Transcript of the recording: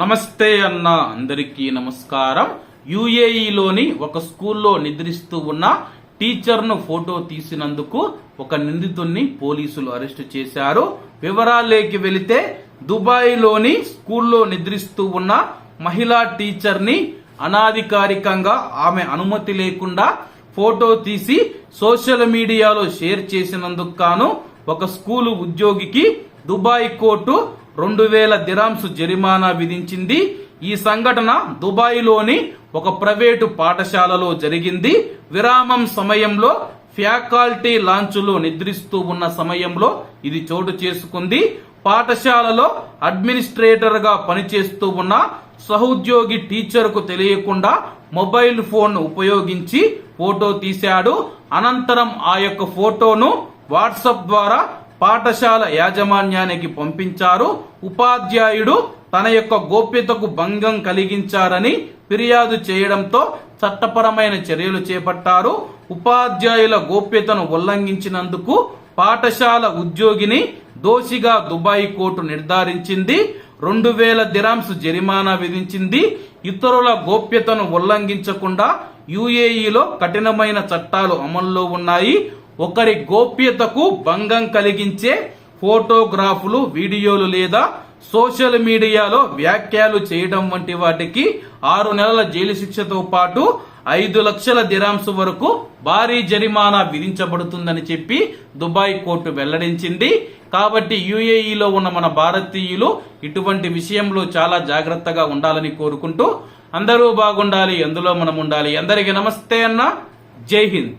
నమస్తే అన్న అందరికీ నమస్కారం. యుఏఈలోని ఒక స్కూల్లో నిద్రిస్తూ ఉన్న టీచర్ను ఫోటో తీసినందుకు ఒక నిందితుడిని పోలీసులు అరెస్టు చేశారు. వివరాలేకి వెళితే దుబాయ్లోని స్కూల్లో నిద్రిస్తూ ఉన్న మహిళా టీచర్ని అనాధికారికంగా ఆమె అనుమతి లేకుండా ఫోటో తీసి సోషల్ మీడియాలో షేర్ చేసినందుకు గాను ఒక స్కూలు ఉద్యోగికి దుబాయ్ కోర్టు రెండు వేల దిరాంస్ జరిమానా విధించింది. ఈ సంఘటన దుబాయ్లోని ఒక ప్రైవేటు పాఠశాలలో జరిగింది. విరామం సమయంలో ఫ్యాకల్టీ లాంచ్లో నిద్రిస్తూ ఉన్న సమయంలో ఇది చోటు చేసుకుంది. పాఠశాలలో అడ్మినిస్ట్రేటర్గా పనిచేస్తూ ఉన్న సహోద్యోగి టీచర్కు తెలియకుండా మొబైల్ ఫోన్ ఉపయోగించి ఫోటో తీశాడు. అనంతరం ఆ యొక్క ఫోటోను వాట్సాప్ ద్వారా పాఠశాల యాజమాన్యానికి పంపించారు. ఉపాధ్యాయుడు తన యొక్క గోప్యతకు భంగం కలిగించారని ఫిర్యాదు చేయడంతో చట్టపరమైన చర్యలు చేపట్టారు. ఉపాధ్యాయుల గోప్యతను ఉల్లంఘించినందుకు పాఠశాల ఉద్యోగిని దోషిగా దుబాయ్ కోర్టు నిర్ధారించింది. రెండు వేల దిరాంస్ జరిమానా విధించింది. ఇతరుల గోప్యతను ఉల్లంఘించకుండా యుఏఈలో కఠినమైన చట్టాలు అమల్లో ఉన్నాయి. ఒకరి గోప్యతకు భంగం కలిగించే ఫోటోగ్రాఫ్లు వీడియోలు లేదా సోషల్ మీడియాలో వ్యాఖ్యలు చేయడం వంటి వాటికి ఆరు నెలల జైలు శిక్షతో పాటు ఐదు లక్షల దిరాంశ వరకు భారీ జరిమానా విధించబడుతుందని చెప్పి దుబాయ్ కోర్టు వెల్లడించింది. కాబట్టి యుఏఈలో ఉన్న మన భారతీయులు ఇటువంటి విషయంలో చాలా జాగ్రత్తగా ఉండాలని కోరుకుంటూ అందరూ బాగుండాలి అందులో మనం ఉండాలి. అందరికీ నమస్తే అన్న. జై హింద్.